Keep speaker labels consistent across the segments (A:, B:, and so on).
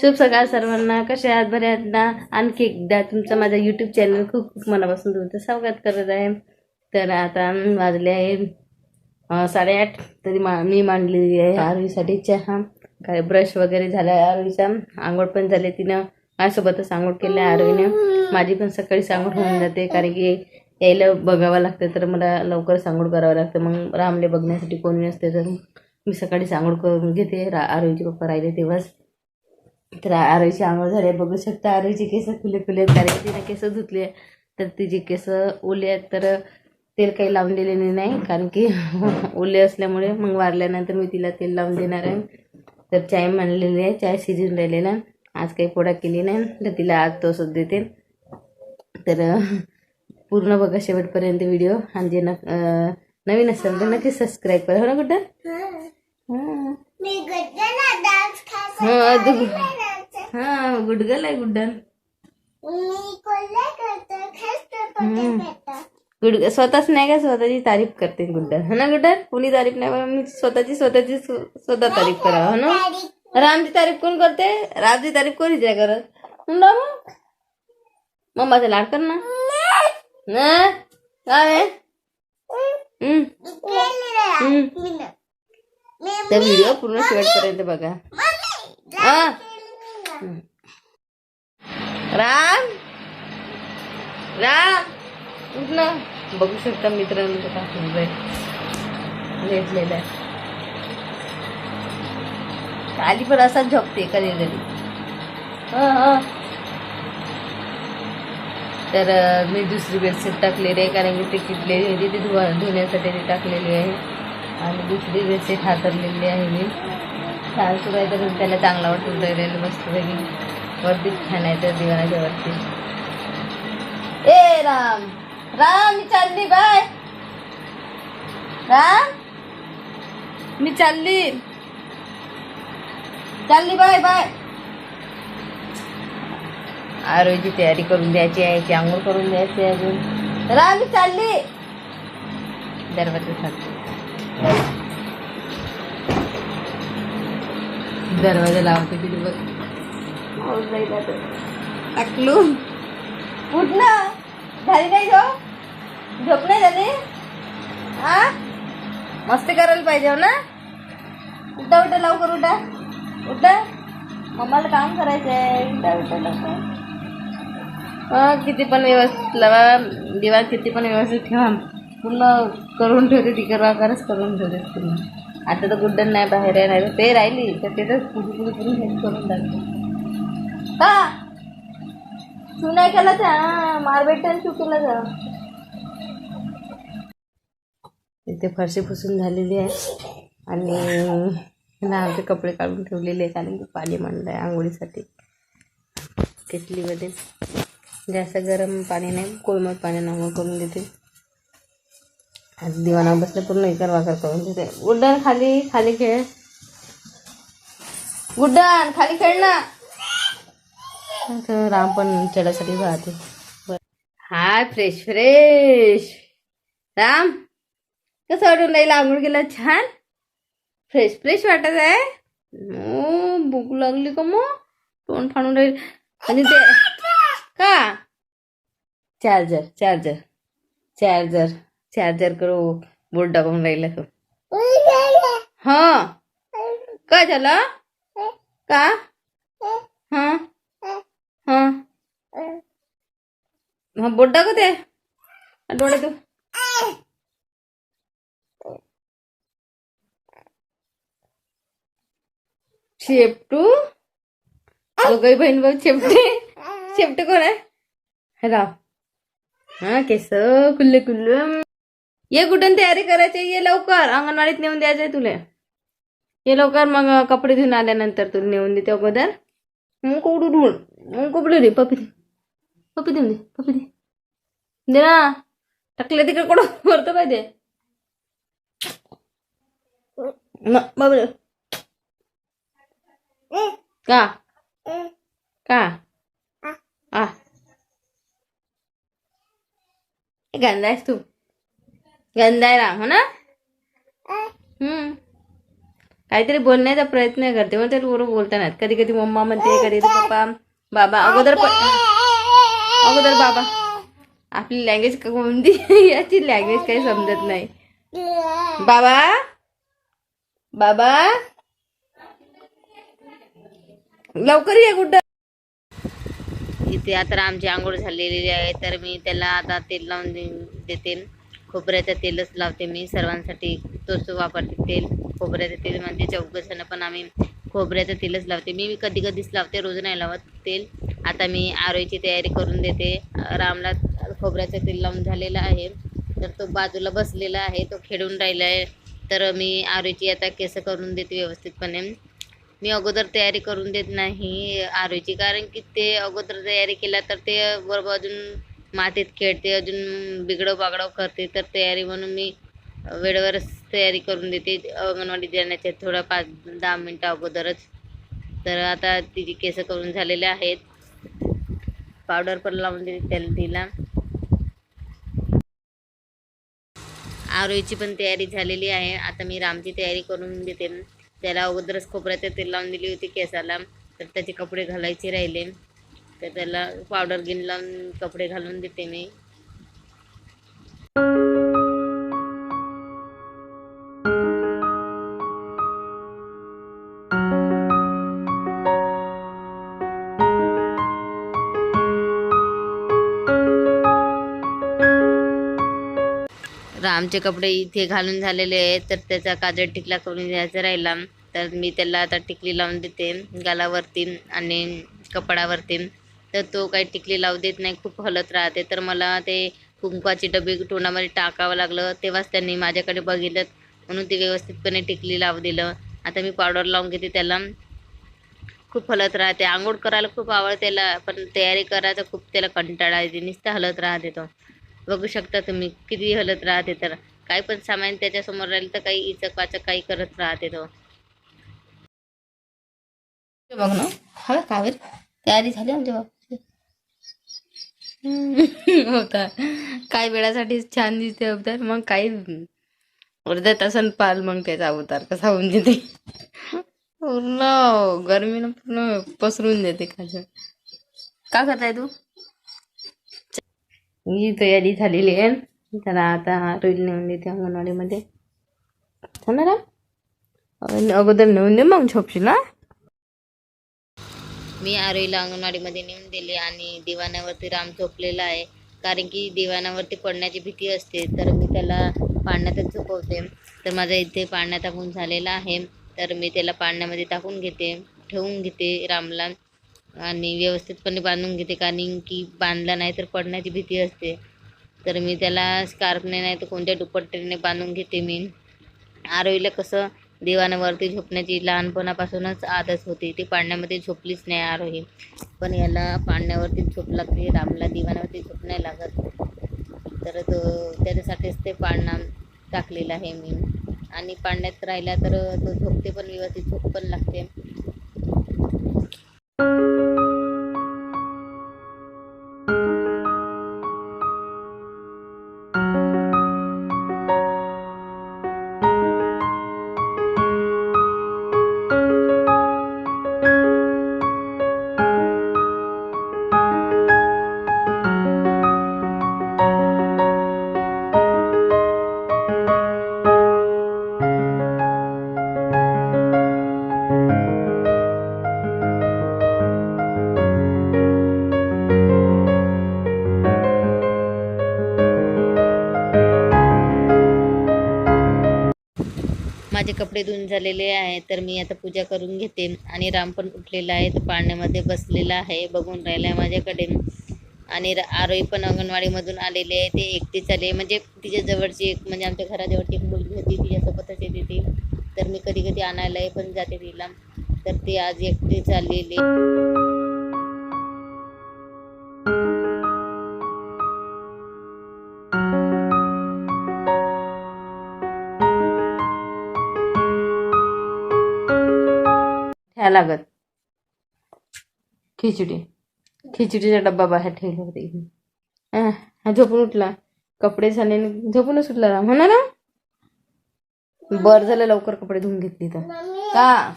A: शुभ सकाळ सर्वांना. कसे आहात? बरे आहात ना? आणखी एकदा तुमचं माझा युट्यूब चॅनल खूप खूप मनापासून तुमचं स्वागत करत आहे. तर आता वाजले आहे साडेआठ. तरी मा मी मांडलेली आहे आरवीसाठी चहा. काय ब्रश वगैरे झाला आहे आंघोळ पण झाले तिनं. माझ्यासोबतच आंघोळ केली आहे आरोहीने. माझी पण सकाळी आंघोळ होऊन जाते कारण की यायला बघावं लागतं तर मला लवकर सांगोड करावं लागतं. मग रामले बघण्यासाठी कोणी नसते तर मी सकाळी सांगोड करून घेते. रा आरवीचे पप्पा राहिले तेव्हाच. तर आरोहीची आंघोळ झाली. बघू शकता आरोहीचे केस खुले खुले कारण तिने केस धुतले तर तिचे केस ओले आहेत. तर तेल काही लावून दिलेले नाही. कारण की ओले असल्यामुळे मग वारल्यानंतर मी तिला तेल लावून देणार आहे. तर चाय मांडलेली आहे. चाय शिजून राहिलेला आज काही पोळा केली नाही. तर तिला आज तोसच देते. तर पूर्ण बघा शेवटपर्यंत व्हिडिओ. आणि जे न नवीन असेल तर नक्की सबस्क्राईब करा. हो ना कुठं? हां. हा हा गुडगल। आहे गुड्डन
B: मी कोल्हे करतो खास करतो
A: गुड स्वतःच नाही का स्वतःची तारीफ़ करते गुड्डन है ना गुड्डन कोणी तारीफ़ नाही मी स्वतःची स्वतःची स्व- स्वतः तारीफ़ करा हो ना? रामची तारीफ़ कोण करते रामची तारीफ़ कोणीच नाही करत हं, राम मम्माचा लाड कर। ना? काय? हं. हं. तर व्हिडिओ पूर्ण शेवटपर्यंत बघा हा। राम. राम. उठ ना बघू शकता मित्रांनो तो टाकून लेटलेला आहे. खाली पण असाच झोपते कधी कधी. हा हा. तर मी दुसरी बेडशीट टाकलेली आहे कारण की ती किटलेली होती ती धुवा धुण्यासाठी ती टाकलेली आहे. आणि दुसरी बेडशीट हातरलेली आहे मी. छान सुद्धा आहे तर त्याला चांगला वाटून राहिलेलं मस्त पैकी वरतीच छान आहे तर दिवाणाच्या वरती. ए राम. राम मी चालली बाय. राम. मी चालली. चालली बाय बाय. आरोग्याची तयारी करून द्यायची आहे याची आंघोळ करून द्यायची अजून. राम मी चालली. दरवाजा दरवाजा लावते तिथे बघ. टाकलू उठ ना. झाली नाही झोप? झोप नाही झाली? हा? मस्ती करायला पाहिजे हो ना? उठा उठा लवकर उठा. उठा. मम्माला काम करायचं आहे उठा उठा लवकर. हा किती पण व्यवस्थित लावा दिवा किती पण व्यवस्थित ठेवा. पूर्ण करून ठेवते ती करून ठेवते पूर्ण. आता तर गुड्डन नाही बाहेर आहे नाही तर ते राहिली तर ते तर पुढे पुढे पुढे हेच करून टाकते. का तू नाही केला त्या मारबेट तू केलं जा इथे फरशी पुसून झालेली आहे. आणि आमचे कपडे काढून ठेवलेले आहे कारण की पाणी मांडलं आहे आंघोळीसाठी. केटलीमध्ये जास्त गरम पाणी नाही कोळमट पाणी आंघोळ करून देते. आज दिवाना बसले पूर्ण इतर वाकर करून देते. गुड्डन खाली खाली खेळ. गुड्डन खाली खेळ ना. तर राम पण चढासाठी राहते हाय फ्रेश फ्रेश. राम कसं वाटून राहील? आंघोळ गेला छान. फ्रेश फ्रेश वाटत आहे. ओ भूक लागली का मग? तोंड फाडून राहील. आणि ते का? Charger charger charger. चार्जर करू बोट दाबून राहिला. तो हा. काय झालं? का? हा. हा. हा बोट दाखवते डोळे तू शेपटू दोघही बहीण भाऊ शेपटे शेपटे कोण आहे? राव हा केस कुल्ले कुल्ले ये कुठून तयारी करायची? ये लवकर. अंगणवाडीत नेऊन द्यायचंय तुला. ये लवकर मग कपडे धुवून आल्यानंतर तुला नेऊन देते अगोदर. मग कोडू ढूळ मग कोपडे दे पपी दे. पपी देऊन दे पपी दे. दे ना. टाकले तिकडे कोण भरतो पाहिजे का? का? आ. गांधायस तू. गंदा आहे राम हो ना? हम्म. काहीतरी बोलण्याचा प्रयत्न करते मग ते बरोबर बोलता नाहीत कधी कधी मम्मा म्हणते कधी कधी पप्पा बाबा अगोदर अगोदर बाबा. आपली लँग्वेज कोणती? याची लँग्वेज काही समजत नाही. बाबा? बाबा? लवकर ये कुठं? इथे आता आमची आंघोळ झालेली आहे तर मी त्याला आता तेल लावून देते खोबऱ्याचं तेलच लावते मी. सर्वांसाठी तोच वापरते तेल. खोबऱ्याचं तेल म्हणजे चौकशानं पण आम्ही खोबऱ्याचं तेलच लावते. मी कधी कधीच लावते रोज नाही लावत तेल. आता मी आरोईची तयारी करून देते. रामला खोबऱ्याचं तेल लावून झालेलं आहे. तर तो बाजूला बसलेला आहे तो खेळून राहिला आहे तर मी आरोईची आता केस करून देते व्यवस्थितपणे. मी अगोदर तयारी करून देत नाही आरोईची कारण की ते अगोदर तयारी केला तर ते बरोबर अजून मातीत खेळते अजून बिघडव बागडव करते. तर तयारी म्हणून मी वेळेवरच तयारी करून देते. अंगणवाडी जाण्याच्या थोडा पाच दहा मिनटं अगोदरच. तर आता तिची केस करून झालेले आहेत. पावडर पण लावून देते त्याला तिला. आरोईची पण तयारी झालेली आहे. आता मी रामची तयारी करून देते. त्याला अगोदरच खोबऱ्याचं तेल लावून दिली होती केसाला. तर त्याचे कपडे घालायचे राहिले. तर त्याला पावडर गिन लावून कपडे घालून देते मी. रामचे कपडे इथे घालून झालेले आहेत तर त्याचा काजळ टिकला करून घ्यायचा राहिला. तर मी त्याला आता टिकली लावून देते गालावरती आणि कपडावरती. तर तो काही टिकली लावू देत नाही खूप हलत राहते. तर मला ते कुंकवाची डबी तोंडामध्ये टाकावं लागलं. तेव्हाच त्यांनी माझ्याकडे बघितलं. म्हणून ते व्यवस्थितपणे टिकली लावू दिलं. आता मी पावडर लावून घेते त्याला. खूप हलत राहते. आंघोळ करायला खूप आवडते त्याला पण तयारी करायचा खूप त्याला कंटाळा येते. नुसतं हलत राहते तो. बघू शकता तुम्ही किती हलत राहते तर. काही पण सामान त्याच्यासमोर राहील तर काही इचक वाचक काही करत राहते तो. बघ ना. हा कावेर. तयारी झाली आमच्या अवतार काही वेळासाठी छान दिसते अवतार मग काही अर्ध्या तासान पाल मग त्याचा अवतार कसा होऊन देते पूर्ण गरमीनं पूर्ण पसरून देते खाली का करताय तू? ही तयारी झालेली आहे. त्याला आता रोईल नेऊन देते अंगणवाडीमध्ये. होणार अगोदर नेऊन दे मग झोपशील ना मी आरोईला अंगणवाडीमध्ये नेऊन दिली आणि दिवाण्यावरती राम झोपलेला आहे. कारण की दिवाणावरती पडण्याची भीती असते तर मी त्याला पाण्यातच झोपवते. तर माझा इथे पाण्यात टाकून झालेला आहे. तर मी त्याला पाण्यामध्ये टाकून घेते ठेवून घेते रामला आणि व्यवस्थितपणे बांधून घेते. कारण की बांधला नाही तर पडण्याची भीती असते. तर मी त्याला स्कार्फने नाही तर कोणत्या दुपट्ट्याने बांधून घेते मी. आरोईला कसं दिवाणावरती झोपण्याची लहानपणापासूनच आदत होती. ती पाण्यामध्ये झोपलीच नाही आरोही. पण याला पाण्यावरती झोप लागते रामला दिवाणावरती झोप नाही लागत. तर तो त्याच्यासाठीच ते पाळणा टाकलेलं आहे मी. आणि पाण्यात राहिला तर तो झोपते पण व्यवस्थित झोप पण लागते. माझे कपडे धुवून झालेले आहे तर मी आता पूजा करून घेते. आणि राम पण उठलेला आहे तो पाण्यामध्ये बसलेला आहे बघून राहिला आहे माझ्याकडे. आणि आरोही पण अंगणवाडीमधून आलेले आहे ते एकटीच आले म्हणजे तिच्या जवळची एक म्हणजे आमच्या घराजवळची एक मुलगी होती तिच्यासोबतच येते ती. तर मी कधी कधी आणायलाही पण जाते तिला. तर ती आज एकटीच आलेली ठ्या लागत. खिचडी. खिचडीचा डब्बा बाहेर ठेवला होता हा झोपून उठला. कपडे झाले झोपूनच उठला. राम हो ना बर झालं लवकर कपडे धुवून घेतली तर. का?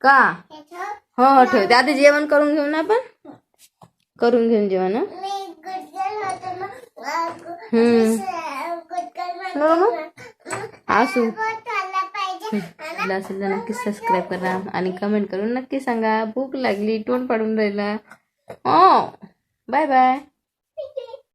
A: का? हो हो ठेवते आधी जेवण करून घेऊ ना आपण? करून घेऊन जेवण हम्म.
B: गुडगल
A: मला असेल तर नक्कीच सबस्क्राईब करा आणि कमेंट करून नक्की सांगा. भूक लागली टोन पाडून राहिला. हो बाय बाय